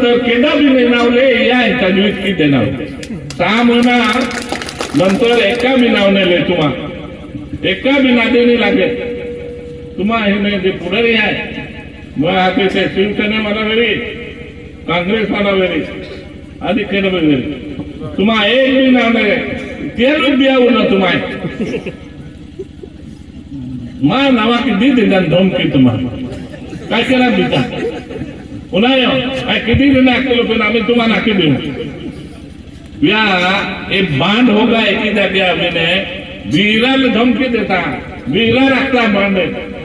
नंतर केदा बी नाही नावले या ताजवीज किती नाव? सहा महिना नंतर एका बी नाव नेले तुम्हा. एका बी नादेने लागले. लागे तुम्हा हे नाही ते पुढारी आहे. मग आता ते शिवसेने मला वेळी काँग्रेस मला वेळी आधी केलं वेळी तुम्हा एक बी नाव नाही. ते बियाऊ ना तुम्हा. मा नावा किती दिला धमकी तुम्हाला काय केला दिता पुन्हा येऊ काय किती दिन केलं पण आम्ही तुम्हाला नाकी देऊ या ए बांध होगा एकी जागी आम्ही वीराला धमकी देता वीरा लागता बांध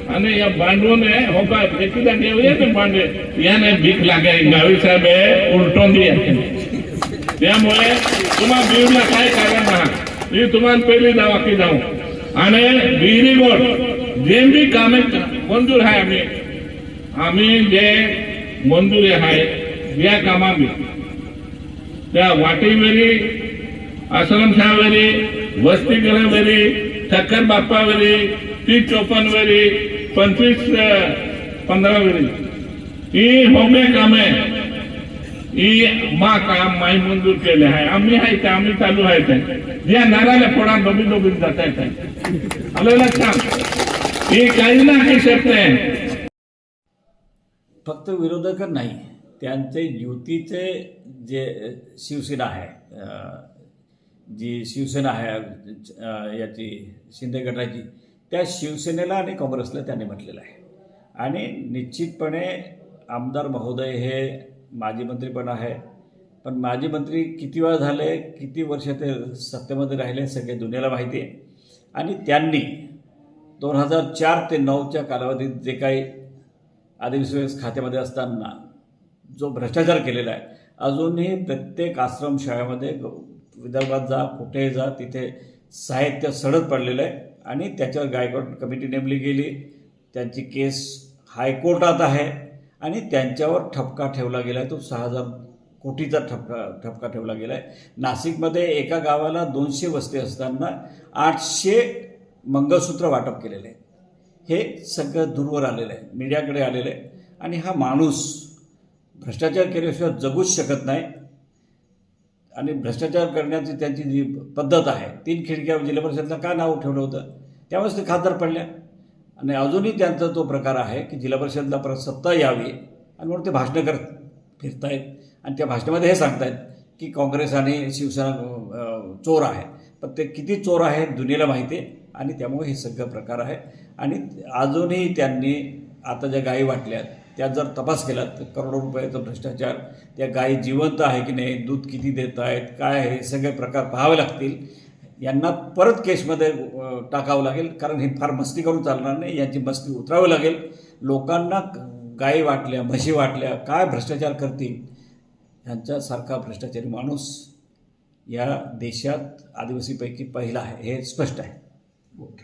आणि या बांधवने हो का एकी जागी येऊया ना बांध याने भीक लागे गावी साहेब हे उलटून दिया त्यामुळे तुम्हा बीडला काय कारण आहात मी तुम्हाला पहिली जावा की जाऊ आणि विहिरी गोड जे बी कामे मंजूर आहे आम्ही आम्ही जे मंजुरी आहे या कामा त्या वाटेवरी आश्रमशाळेवरी वसतिगृहावरी ठक्कर बाप्पावरी तीस चोपन्नवरी पंचवीस पंधरावरी. ही होमे कामे ही मा काम माई मंजूर केले आहे. आम्ही आहे ते आम्ही चालू आहे ते या नाराला फोडा दोबी दोबी जात आहे आलं लक्षात? ही काही ना काही शब्द आहे फक्त विरोधक नाही त्यांचे युतीचे जे शिवसेना आहे जी शिवसेना आहे याची शिंदे गटाची त्या शिवसेनेला आणि काँग्रेसला त्यांनी म्हटलेलं आहे. आणि निश्चितपणे आमदार महोदय हे माजी मंत्री पण आहे पण माजी मंत्री किती वेळा झाले किती वर्ष ते सत्तेमध्ये राहिले सगळे दुनियाला माहिती आहे. आणि त्यांनी दोन हजार चार ते नऊच्या कालावधीत जे काही आदिवासी खात्यामध्ये असताना जो भ्रष्टाचार केलेला आहे अजूनही प्रत्येक आश्रमशाळेमध्ये ग- विदर्भात जा कुठेही जा तिथे साहित्य सडत पडलेलं आहे आणि त्याच्यावर गायकवाड कमिटी नेमली गेली. त्यांची केस हायकोर्टात आहे आणि त्यांच्यावर ठपका ठेवला गेला आहे. तो सहा हजार कोटीचा ठपका ठपका ठेवला गेला आहे. नाशिकमध्ये एका गावाला दोनशे वस्ती असताना आठशे मंगळसूत्र वाटप केलेले आहे हे सगळं दूरवर आलेलं आहे. मीडियाकडे आलेलं आहे. आणि हा माणूस भ्रष्टाचार केल्याशिवाय जगूच शकत नाही. आणि भ्रष्टाचार करण्याची त्यांची जी पद्धत आहे तीन खिडक्या जिल्हा परिषदला का नाव ठेवलं होतं? त्यामुळेच ते खासदार पडल्या आणि अजूनही त्यांचा तो प्रकार आहे की जिल्हा परिषदला परत सत्ता यावी आणि म्हणून ते भाषणं करत फिरतायत. आणि त्या भाषणामध्ये हे सांगतायत की काँग्रेस आणि शिवसेना चोर आहे. पण ते किती चोर आहेत दुनियेला माहिती आहे. आणि त्यामुळे हे सगळं प्रकार आहे. आणि अजूनही त्यांनी आता ज्या गायी वाटल्यात त्या जर तपास केला तर करोडो रुपयाचा भ्रष्टाचार त्या गायी जिवंत आहे की नाही दूध किती देत आहेत काय आहे सगळे प्रकार पाहावे लागतील. यांना परत केसमध्ये टाकावं लागेल कारण हे फार मस्ती करून चालणार नाही. यांची मस्ती उतरावी लागेल. लोकांना गायी वाटल्या म्हशी वाटल्या काय भ्रष्टाचार करतील ह्यांच्यासारखा भ्रष्टाचारी माणूस या देशात आदिवासीपैकी पहिला आहे हे स्पष्ट आहे. ओके